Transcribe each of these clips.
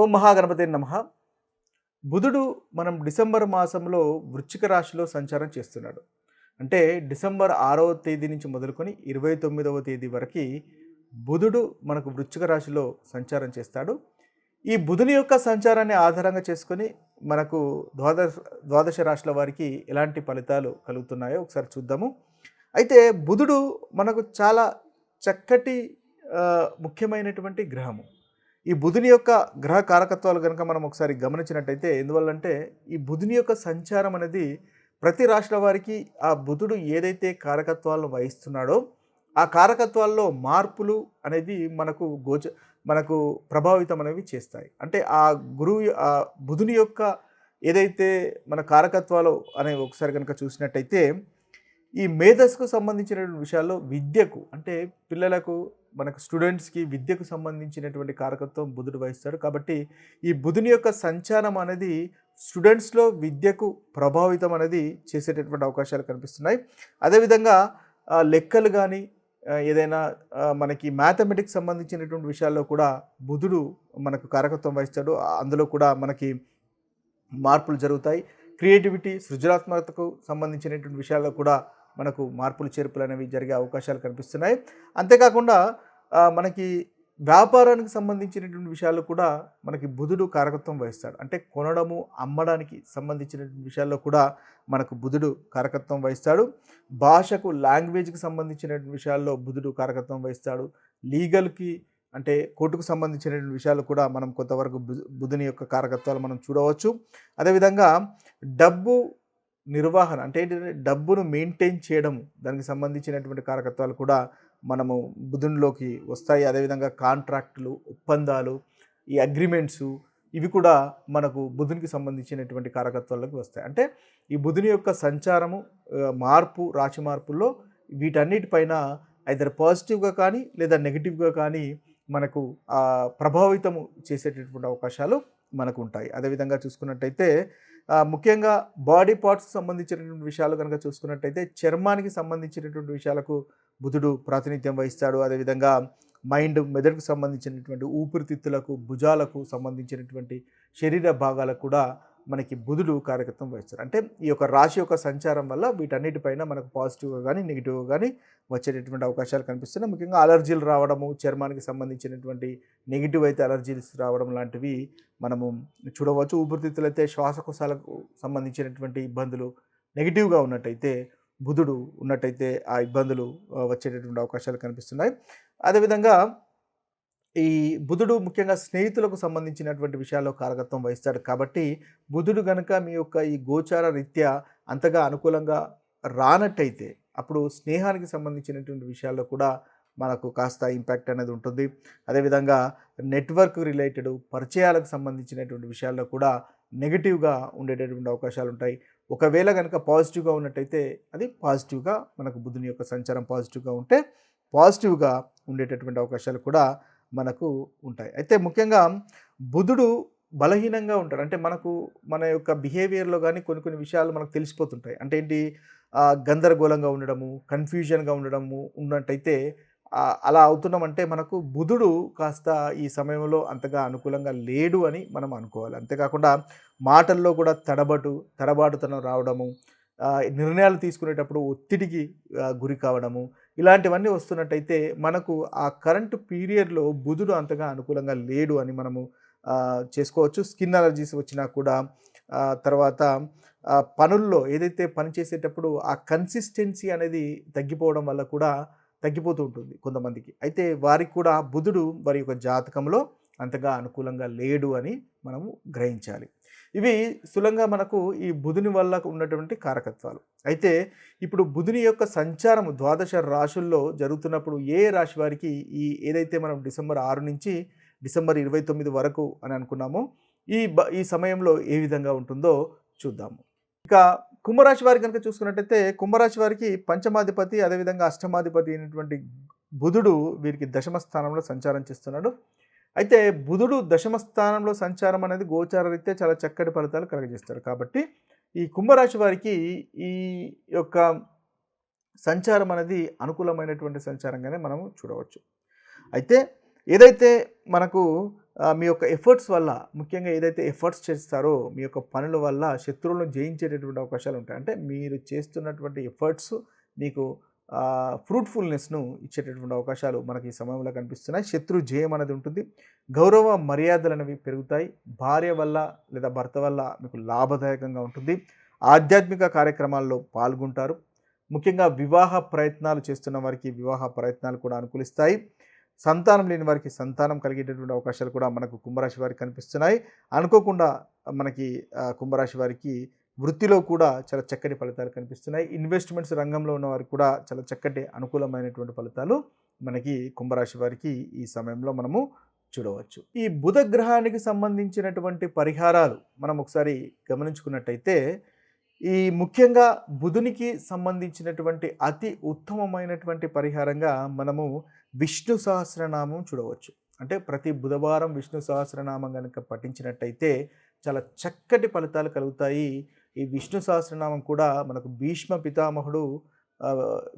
ఓం మహాగణపతి నమ. బుధుడు మనం డిసెంబర్ మాసంలో వృశ్చిక రాశిలో సంచారం చేస్తున్నాడు. అంటే డిసెంబర్ ఆరవ తేదీ నుంచి మొదలుకొని ఇరవై తొమ్మిదవ తేదీ వరకు బుధుడు మనకు వృశ్చిక రాశిలో సంచారం చేస్తాడు. ఈ బుధుని యొక్క సంచారాన్ని ఆధారంగా చేసుకొని మనకు ద్వాదశ ద్వాదశ రాశుల వారికి ఎలాంటి ఫలితాలు కలుగుతున్నాయో ఒకసారి చూద్దాము. అయితే బుధుడు మనకు చాలా చక్కటి ముఖ్యమైనటువంటి గ్రహము. ఈ బుధుని యొక్క గ్రహ కారకత్వాలు కనుక మనం ఒకసారి గమనించినట్టయితే ఎందువల్లంటే ఈ బుధుని యొక్క సంచారం అనేది ప్రతి రాష్ట్ర వారికి ఆ బుధుడు ఏదైతే కారకత్వాలను వహిస్తున్నాడో ఆ కారకత్వాల్లో మార్పులు అనేది మనకు గోచ మనకు ప్రభావితం అనేవి చేస్తాయి. అంటే ఆ గురువు ఆ బుధుని యొక్క ఏదైతే మన కారకత్వాలు అనేవి ఒకసారి కనుక చూసినట్టయితే ఈ మేధస్సుకు సంబంధించిన విషయాల్లో విద్యకు అంటే పిల్లలకు మనకు స్టూడెంట్స్కి విద్యకు సంబంధించినటువంటి కారకత్వం బుధుడు వహిస్తాడు. కాబట్టి ఈ బుధుని యొక్క సంచారం అనేది స్టూడెంట్స్లో విద్యకు ప్రభావితం అనేది చేసేటటువంటి అవకాశాలు కనిపిస్తున్నాయి. అదేవిధంగా లెక్కలు కానీ ఏదైనా మనకి మ్యాథమెటిక్స్ సంబంధించినటువంటి విషయాల్లో కూడా బుధుడు మనకు కారకత్వం వహిస్తాడు. అందులో కూడా మనకి మార్పులు జరుగుతాయి. క్రియేటివిటీ సృజనాత్మకతకు సంబంధించినటువంటి విషయాల్లో కూడా మనకు మార్పులు చేర్పులు అనేవి జరిగే అవకాశాలు కనిపిస్తున్నాయి. అంతేకాకుండా మనకి వ్యాపారానికి సంబంధించినటువంటి విషయాల్లో కూడా మనకి బుధుడు కారకత్వం వహిస్తాడు. అంటే కొనడము అమ్మడానికి సంబంధించినటువంటి విషయాల్లో కూడా మనకు బుధుడు కారకత్వం వహిస్తాడు. భాషకు లాంగ్వేజ్కి సంబంధించినటువంటి విషయాల్లో బుధుడు కారకత్వం వహిస్తాడు. లీగల్కి అంటే కోర్టుకు సంబంధించినటువంటి విషయాలు కూడా మనం కొంతవరకు బుధుని యొక్క కారకత్వాలు మనం చూడవచ్చు. అదేవిధంగా డబ్బు నిర్వహణ అంటే ఏంటంటే డబ్బును మెయింటైన్ చేయడం దానికి సంబంధించినటువంటి కారకత్వాలు కూడా మనము బుధునిలోకి వస్తాయి. అదేవిధంగా కాంట్రాక్టులు ఒప్పందాలు ఈ అగ్రిమెంట్స్ ఇవి కూడా మనకు బుధునికి సంబంధించినటువంటి కారకత్వాలకు వస్తాయి. అంటే ఈ బుధుని యొక్క సంచారము మార్పు రాశి మార్పుల్లో వీటన్నిటిపైన ఐదర్ పాజిటివ్గా కానీ లేదా నెగిటివ్గా కానీ మనకు ప్రభావితము చేసేటటువంటి అవకాశాలు మనకు ఉంటాయి. అదేవిధంగా చూసుకున్నట్టయితే ముఖ్యంగా బాడీ పార్ట్స్ సంబంధించినటువంటి విషయాలు కనుక చూసుకున్నట్టయితే చర్మానికి సంబంధించినటువంటి విషయాలకు బుధుడు ప్రాతినిధ్యం వహిస్తాడు. అదేవిధంగా మైండ్ మెదడుకు సంబంధించినటువంటి ఊపిరితిత్తులకు భుజాలకు సంబంధించినటువంటి శరీర భాగాలకు కూడా మనకి బుధుడు కారకత్వం వహిస్తారు. అంటే ఈ యొక్క రాశి యొక్క సంచారం వల్ల వీటన్నిటిపైన మనకు పాజిటివ్గా కానీ నెగిటివ్గా కానీ వచ్చేటటువంటి అవకాశాలు కనిపిస్తున్నాయి. ముఖ్యంగా అలర్జీలు రావడము చర్మానికి సంబంధించినటువంటి నెగిటివ్ అయితే అలర్జీస్ రావడం లాంటివి మనము చూడవచ్చు. ఊపిరితిత్తులు అయితే శ్వాసకోశాలకు సంబంధించినటువంటి ఇబ్బందులు నెగిటివ్గా ఉన్నట్టయితే బుధుడు ఉన్నట్టయితే ఆ ఇబ్బందులు వచ్చేటటువంటి అవకాశాలు కనిపిస్తున్నాయి. అదేవిధంగా ఈ బుధుడు ముఖ్యంగా స్నేహితులకు సంబంధించినటువంటి విషయాల్లో కారకత్వం వహిస్తాడు. కాబట్టి బుధుడు గనుక మీ యొక్క ఈ గోచార రీత్యా అంతగా అనుకూలంగా రానట్టయితే అప్పుడు స్నేహానికి సంబంధించినటువంటి విషయాల్లో కూడా మనకు కాస్త ఇంపాక్ట్ అనేది ఉంటుంది. అదేవిధంగా నెట్వర్క్ రిలేటెడ్ పరిచయాలకు సంబంధించినటువంటి విషయాల్లో కూడా నెగిటివ్గా ఉండేటటువంటి అవకాశాలు ఉంటాయి. ఒకవేళ కనుక పాజిటివ్గా ఉన్నట్టయితే అది పాజిటివ్గా మనకు బుధుని యొక్క సంచారం పాజిటివ్గా ఉంటే పాజిటివ్గా ఉండేటటువంటి అవకాశాలు కూడా మనకు ఉంటాయి. అయితే ముఖ్యంగా బుధుడు బలహీనంగా ఉంటాడు. అంటే మనకు మన యొక్క బిహేవియర్లో కానీ కొన్ని కొన్ని విషయాలు మనకు తెలిసిపోతుంటాయి. అంటే ఏంటి? గందరగోళంగా ఉండడము కన్ఫ్యూజన్గా ఉండడము ఉన్నట్టయితే అలా అవుతున్నామంటే మనకు బుధుడు కాస్త ఈ సమయంలో అంతగా అనుకూలంగా లేడు అని మనం అనుకోవాలి. అంతేకాకుండా మాటల్లో కూడా తడబటు తడబాటుతనం రావడము నిర్ణయాలు తీసుకునేటప్పుడు ఒత్తిడికి గురి కావడము ఇలాంటివన్నీ వస్తున్నట్టయితే మనకు ఆ కరెంటు పీరియడ్లో బుధుడు అంతగా అనుకూలంగా లేడు అని మనము చేసుకోవచ్చు. స్కిన్ అలర్జీస్ వచ్చినా కూడా తర్వాత పనుల్లో ఏదైతే పని చేసేటప్పుడు ఆ కన్సిస్టెన్సీ అనేది తగ్గిపోవడం వల్ల కూడా తగ్గిపోతూ ఉంటుంది కొంతమందికి. అయితే వారికి కూడా బుధుడు వారి యొక్క జాతకంలో అంతగా అనుకూలంగా లేడు అని మనము గ్రహించాలి. ఇవి స్థూలంగా మనకు ఈ బుధుని వల్ల ఉన్నటువంటి కారకత్వాలు. అయితే ఇప్పుడు బుధుని యొక్క సంచారం ద్వాదశ రాశుల్లో జరుగుతున్నప్పుడు ఏ రాశి వారికి ఈ ఏదైతే మనం డిసెంబర్ ఆరు నుంచి డిసెంబర్ ఇరవై తొమ్మిది వరకు అని అనుకున్నామో ఈ బ ఈ సమయంలో ఏ విధంగా ఉంటుందో చూద్దాము. ఇక కుంభరాశి వారికి కనుక చూసుకున్నట్టయితే కుంభరాశి వారికి పంచమాధిపతి అదేవిధంగా అష్టమాధిపతి అయినటువంటి బుధుడు వీరికి దశమ స్థానంలో సంచారం చేస్తున్నాడు. అయితే బుధుడు దశమ స్థానంలో సంచారం అనేది గోచార రీత్యా చాలా చక్కటి ఫలితాలు కలగజేస్తాడు కాబట్టి ఈ కుంభరాశి వారికి ఈ యొక్క సంచారం అనేది అనుకూలమైనటువంటి సంచారంగానే మనము చూడవచ్చు. అయితే ఏదైతే మనకు మీ యొక్క ఎఫర్ట్స్ వల్ల ముఖ్యంగా ఏదైతే ఎఫర్ట్స్ చేస్తారో మీ యొక్క పనుల వల్ల శత్రువులను జయించేటటువంటి అవకాశాలు ఉంటాయి. అంటే మీరు చేస్తున్నటువంటి ఎఫర్ట్స్ మీకు ఫ్రూట్ఫుల్నెస్ను ఇచ్చేటటువంటి అవకాశాలు మనకి ఈ సమయంలో కనిపిస్తున్నాయి. శత్రు జయం అనేది ఉంటుంది. గౌరవ మర్యాదలు అనేవి పెరుగుతాయి. భార్య వల్ల లేదా భర్త వల్ల మీకు లాభదాయకంగా ఉంటుంది. ఆధ్యాత్మిక కార్యక్రమాల్లో పాల్గొంటారు. ముఖ్యంగా వివాహ ప్రయత్నాలు చేస్తున్న వారికి వివాహ ప్రయత్నాలు కూడా అనుకూలిస్తాయి. సంతానం లేని వారికి సంతానం కలిగేటటువంటి అవకాశాలు కూడా మనకు కుంభరాశి వారికి కనిపిస్తున్నాయి. అనుకోకుండా మనకి కుంభరాశి వారికి వృత్తిలో కూడా చాలా చక్కటి ఫలితాలు కనిపిస్తున్నాయి. ఇన్వెస్ట్మెంట్స్ రంగంలో ఉన్న వారికి కూడా చాలా చక్కటి అనుకూలమైనటువంటి ఫలితాలు మనకి కుంభరాశి వారికి ఈ సమయంలో మనము చూడవచ్చు. ఈ బుధ గ్రహానికి సంబంధించినటువంటి పరిహారాలు మనం ఒకసారి గమనించుకున్నట్టయితే ఈ ముఖ్యంగా బుధునికి సంబంధించినటువంటి అతి ఉత్తమమైనటువంటి పరిహారంగా మనము విష్ణు సహస్రనామం చూడవచ్చు. అంటే ప్రతి బుధవారం విష్ణు సహస్రనామం కనుక పఠించినట్టయితే చాలా చక్కటి ఫలితాలు కలుగుతాయి. ఈ విష్ణు సహస్రనామం కూడా మనకు భీష్మ పితామహుడు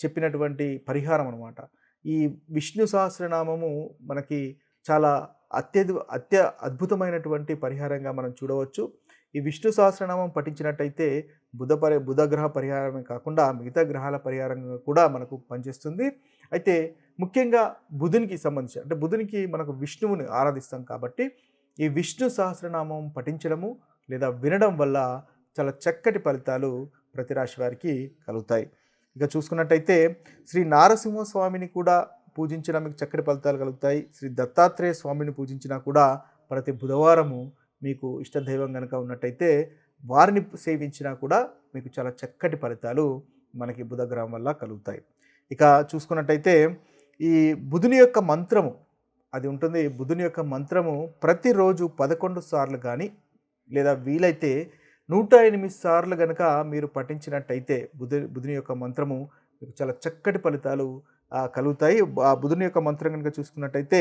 చెప్పినటువంటి పరిహారం అనమాట ఈ విష్ణు సహస్రనామము మనకి చాలా అత్యధి అత్య అద్భుతమైనటువంటి పరిహారంగా మనం చూడవచ్చు. ఈ విష్ణు సహస్రనామం పఠించినట్టయితే బుధ పరి బుధ గ్రహ పరిహారమే కాకుండా మిగతా గ్రహాల పరిహారంగా కూడా మనకు పనిచేస్తుంది. అయితే ముఖ్యంగా బుధునికి సంబంధించి అంటే బుధునికి మనకు విష్ణువుని ఆరాధిస్తాం కాబట్టి ఈ విష్ణు సహస్రనామం పఠించడము లేదా వినడం వల్ల చాలా చక్కటి ఫలితాలు ప్రతి రాశి వారికి కలుగుతాయి. ఇక చూసుకున్నట్టయితే శ్రీ నారసింహ స్వామిని కూడా పూజించిన మీకు చక్కటి ఫలితాలు కలుగుతాయి. శ్రీ దత్తాత్రేయ స్వామిని పూజించినా కూడా ప్రతి బుధవారము మీకు ఇష్టదైవం కనుక ఉన్నట్టయితే వారిని సేవించినా కూడా మీకు చాలా చక్కటి ఫలితాలు మనకి బుధగ్రహం వల్ల కలుగుతాయి. ఇక చూసుకున్నట్టయితే ఈ బుధుని యొక్క మంత్రము అది ఉంటుంది బుధుని యొక్క మంత్రము ప్రతిరోజు పదకొండు సార్లు కానీ లేదా వీలైతే నూట ఎనిమిది సార్లు కనుక మీరు పఠించినట్టయితే బుధు బుధుని యొక్క మంత్రము మీకు చాలా చక్కటి ఫలితాలు కలుగుతాయి. ఆ బుధుని యొక్క మంత్రం కనుక చూసుకున్నట్టయితే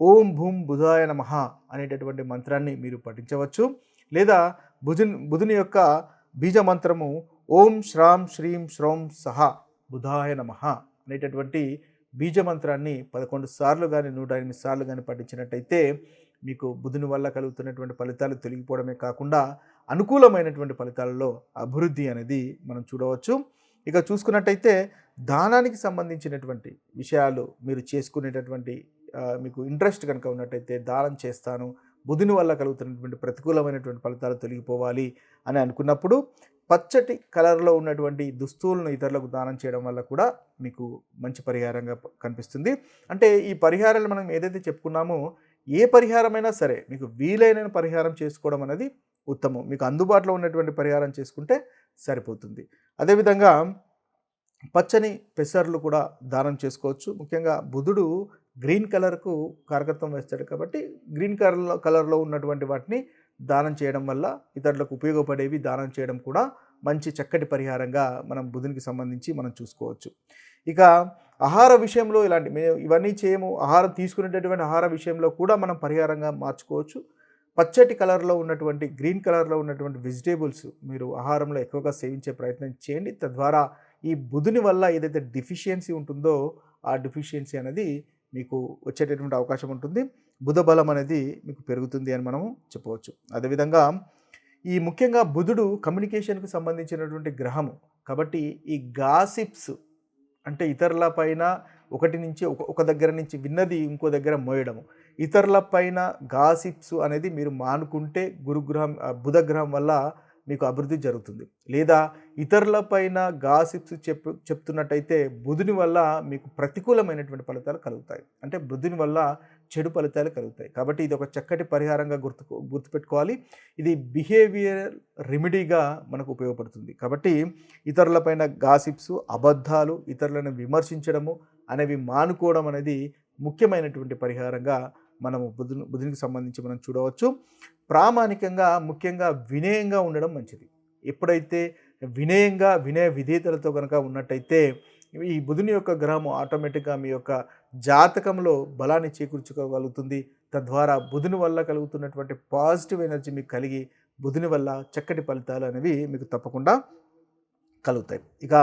ఓం భూం బుధాయ నమః అనేటటువంటి మంత్రాన్ని మీరు పఠించవచ్చు. లేదా బుధుని బుధుని యొక్క బీజ మంత్రము ఓం శ్రాం శ్రీం శ్రౌం సహ బుధాయ నమః అనేటటువంటి బీజ మంత్రాన్ని పదకొండు సార్లు కానీ నూట ఎనిమిది సార్లు కానీ పఠించినట్టయితే మీకు బుధుని వల్ల కలుగుతున్నటువంటి ఫలితాలు తొలగిపోవడమే కాకుండా అనుకూలమైనటువంటి ఫలితాలలో అభివృద్ధి అనేది మనం చూడవచ్చు. ఇక చూసుకున్నట్టయితే దానానికి సంబంధించినటువంటి విషయాలు మీరు చేసుకునేటటువంటి మీకు ఇంట్రెస్ట్ కనుక ఉన్నట్టయితే దానం చేస్తాను బుధుని వల్ల కలుగుతున్నటువంటి ప్రతికూలమైనటువంటి ఫలితాలు తొలగిపోవాలి అని అనుకున్నప్పుడు పచ్చటి కలర్లో ఉన్నటువంటి దుస్తువులను ఇతరులకు దానం చేయడం వల్ల కూడా మీకు మంచి పరిహారంగా కనిపిస్తుంది. అంటే ఈ పరిహారాలు మనం ఏదైతే చెప్పుకున్నామో ఏ పరిహారమైనా సరే మీకు వీలైన పరిహారం చేసుకోవడం అనేది ఉత్తమం. మీకు అందుబాటులో ఉన్నటువంటి పరిహారం చేసుకుంటే సరిపోతుంది. అదేవిధంగా పచ్చని పెసర్లు కూడా దానం చేసుకోవచ్చు. ముఖ్యంగా బుధుడు గ్రీన్ కలర్కు కారకత్వం వేస్తాడు కాబట్టి గ్రీన్ కలర్లో కలర్లో ఉన్నటువంటి వాటిని దానం చేయడం వల్ల ఇతరులకు ఉపయోగపడేవి దానం చేయడం కూడా మంచి చక్కటి పరిహారంగా మనం బుధునికి సంబంధించి మనం చూసుకోవచ్చు. ఇక ఆహార విషయంలో ఇలాంటి మేము ఇవన్నీ చేయము ఆహారం తీసుకునేటటువంటి ఆహార విషయంలో కూడా మనం పరిహారంగా మార్చుకోవచ్చు. పచ్చటి కలర్లో ఉన్నటువంటి గ్రీన్ కలర్లో ఉన్నటువంటి వెజిటేబుల్స్ మీరు ఆహారంలో ఎక్కువగా సేవించే ప్రయత్నం చేయండి. తద్వారా ఈ బుధుని వల్ల ఏదైతే డిఫిషియన్సీ ఉంటుందో ఆ డిఫిషియన్సీ అనేది మీకు వచ్చేటటువంటి అవకాశం ఉంటుంది. బుధ బలం అనేది మీకు పెరుగుతుంది అని మనము చెప్పవచ్చు. అదేవిధంగా ఈ ముఖ్యంగా బుధుడు కమ్యూనికేషన్కు సంబంధించినటువంటి గ్రహము. కాబట్టి ఈ గాసిప్స్ అంటే ఇతరుల పైన ఒకటి నుంచి ఒక ఒక దగ్గర నుంచి విన్నది ఇంకో దగ్గర మోయడము. ఇతరులపైన గాసిప్స్ అనేది మీరు మానుకుంటే గురుగ్రహం బుధగ్రహం వల్ల మీకు అభివృద్ధి జరుగుతుంది. లేదా ఇతరులపైన గాసిప్స్ చెప్పు చెప్తున్నట్టయితే బుధుని వల్ల మీకు ప్రతికూలమైనటువంటి ఫలితాలు కలుగుతాయి. అంటే బుధుని వల్ల చెడు ఫలితాలు కలుగుతాయి. కాబట్టి ఇది ఒక చక్కటి పరిహారంగా గుర్తు గుర్తుపెట్టుకోవాలి. ఇది బిహేవియర్ రెమెడీగా మనకు ఉపయోగపడుతుంది. కాబట్టి ఇతరులపైన గాసిప్స్ అబద్ధాలు ఇతరులను విమర్శించడము అనేవి మానుకోవడం అనేది ముఖ్యమైనటువంటి పరిహారంగా మనము బుధుని బుధునికి సంబంధించి మనం చూడవచ్చు. ప్రామాణికంగా ముఖ్యంగా వినయంగా ఉండడం మంచిది. ఎప్పుడైతే వినయంగా వినయ విధేతలతో కనుక ఉన్నట్టయితే ఈ బుధుని యొక్క గ్రహము ఆటోమేటిక్గా మీ యొక్క జాతకంలో బలాన్ని చేకూర్చుకోగలుగుతుంది. తద్వారా బుధుని వల్ల కలుగుతున్నటువంటి పాజిటివ్ ఎనర్జీ మీకు కలిగి బుధుని వల్ల చక్కటి ఫలితాలు అనేవి మీకు తప్పకుండా కలుగుతాయి. ఇక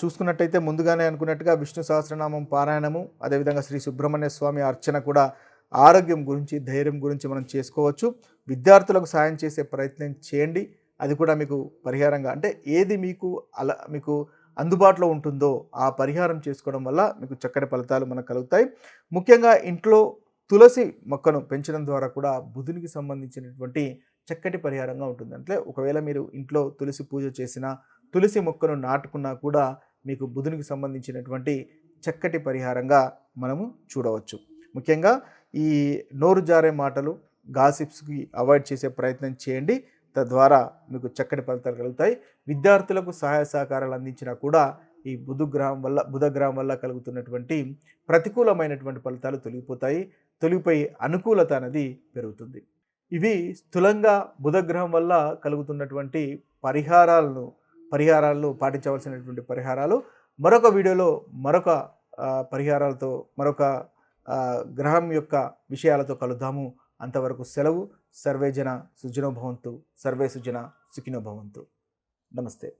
చూసుకున్నట్టయితే ముందుగానే అనుకున్నట్టుగా విష్ణు సహస్రనామం పారాయణము అదేవిధంగా శ్రీ సుబ్రహ్మణ్య స్వామి అర్చన కూడా ఆరోగ్యం గురించి ధైర్యం గురించి మనం చేసుకోవచ్చు. విద్యార్థులకు సాయం చేసే ప్రయత్నం చేయండి. అది కూడా మీకు పరిహారంగా అంటే ఏది మీకు అలా మీకు అందుబాటులో ఉంటుందో ఆ పరిహారం చేసుకోవడం వల్ల మీకు చక్కటి ఫలితాలు మనకు కలుగుతాయి. ముఖ్యంగా ఇంట్లో తులసి మొక్కను పెంచడం ద్వారా కూడా బుధునికి సంబంధించినటువంటి చక్కటి పరిహారంగా ఉంటుంది. అంటే ఒకవేళ మీరు ఇంట్లో తులసి పూజ చేసినా తులసి మొక్కను నాటుకున్నా కూడా మీకు బుధునికి సంబంధించినటువంటి చక్కటి పరిహారంగా మనము చూడవచ్చు. ముఖ్యంగా ఈ నోరు జారే మాటలు గాసిప్స్కి అవాయిడ్ చేసే ప్రయత్నం చేయండి. తద్వారా మీకు చక్కటి ఫలితాలు కలుగుతాయి. విద్యార్థులకు సహాయ సహకారాలు అందించినా కూడా ఈ బుధగ్రహం వల్ల బుధగ్రహం వల్ల కలుగుతున్నటువంటి ప్రతికూలమైనటువంటి ఫలితాలు తొలగిపోతాయి. తొలగిపోయి అనుకూలత అనేది పెరుగుతుంది. ఇవి స్థూలంగా బుధగ్రహం వల్ల కలుగుతున్నటువంటి పరిహారాలను పరిహారాలను పాటించవలసినటువంటి పరిహారాలు. మరొక వీడియోలో మరొక పరిహారాలతో మరొక గ్రహం యొక్క విషయాలతో కలుద్దాము. అంతవరకు సెలవు. సర్వే జన సుజనో భవంతు. సర్వే సుజన సుఖినో భవంతు. నమస్తే.